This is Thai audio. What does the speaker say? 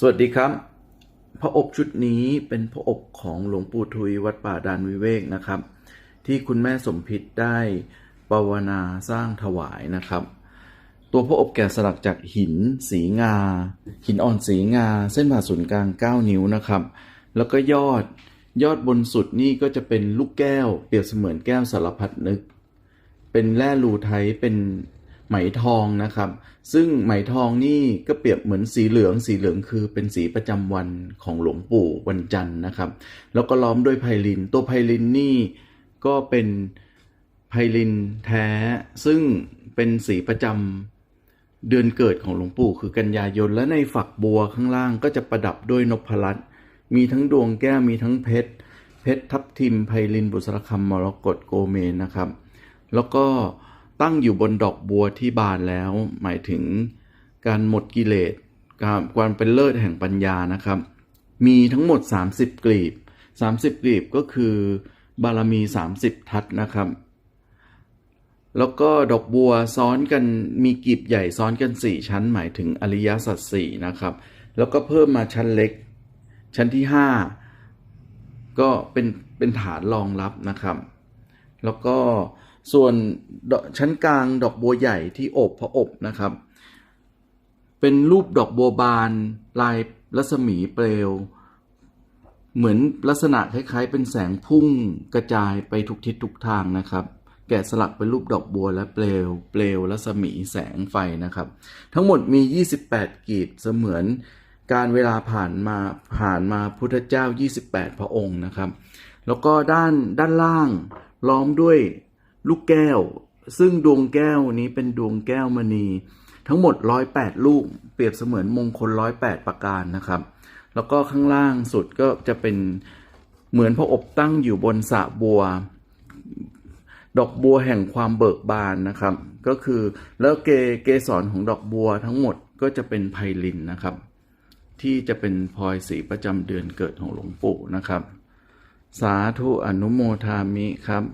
สวัสดีครับ พระอบชุดนี้เป็นพระอบของหลวงปู่ทุยวัดป่าดานวิเวกนะครับ ที่คุณแม่สมพิษได้ปวนาสร้างถวายนะครับ ตัวพระอบแกะสลักจากหินสีงา หินอ่อนสีงา เส้นผ่าศูนย์กลาง 9 นิ้วนะครับ แล้วก็ยอดยอดบนสุดนี่ก็จะเป็นลูกแก้ว เปรียบเสมือนแก้วสารพัดนึก เป็นแร่ลูไทป์เป็น ไหมทองนะครับ ซึ่งไหมทองนี่ก็เปรียบเหมือนสีเหลือง สีเหลืองคือเป็นสีประจำวันของหลวงปู่วันจันทร์นะครับ แล้วก็ล้อมด้วยไพลิน ตัวไพลินนี่ก็เป็นไพลินแท้ ซึ่งเป็นสีประจำเดือนเกิดของหลวงปู่คือกันยายน และในฝักบัวข้างล่างก็จะประดับด้วยนพรัตน์มีทั้งดวงแก้วมีทั้งเพชร เพชรทับทิมไพลินบุษรคำมรกตโกเมนนะครับ แล้วก็ ตั้งอยู่บนดอกบัวที่บานแล้ว หมายถึงการหมดกิเลสการความเป็นเลิศแห่งปัญญานะครับ มีทั้งหมด 30 กลีบ 30 กลีบก็คือบารมี 30 ทัศนะครับ แล้วก็ดอกบัวซ้อนกันมีกลีบใหญ่ซ้อนกัน 4 ชั้น หมายถึงอริยสัจสี่นะครับ แล้วก็เพิ่มมาชั้นเล็ก ชั้นที่ 5 ก็เป็นเป็นฐานรองรับนะครับ แล้วก็ ส่วนชั้นกลางดอกบัวใหญ่ที่อบพระอบนะครับ เป็นรูปดอกบัวบานลายรัศมีเปลว เหมือนลักษณะคล้ายๆ เป็นแสงพุ่งกระจายไปทุกทิศทุกทางนะครับ แกะสลักเป็นรูปดอกบัวและเปลว เปลวรัศมีแสงไฟนะครับ ทั้งหมดมี 28 กีบเสมือนการเวลาผ่านมาผ่านมาพุทธเจ้า 28 พระองค์นะครับ แล้วก็ด้านด้านล่างล้อมด้วย ลูกแก้ว ซึ่งดวงแก้วนี้เป็นดวงแก้วมณี ทั้งหมด 108 ลูก เปรียบเสมือนมงคล 108 ประการนะครับ แล้วก็ข้างล่างสุดก็จะเป็นเหมือนพระอบตั้งอยู่บนสระบัว ดอกบัวแห่งความเบิกบานนะครับ ก็คือแล้วเกเกสรของดอกบัวทั้งหมดก็จะเป็นไพลินนะครับ ที่จะเป็นพลอยสีประจำเดือนเกิดของหลวงปู่นะครับ สาธุอนุโมทามิครับ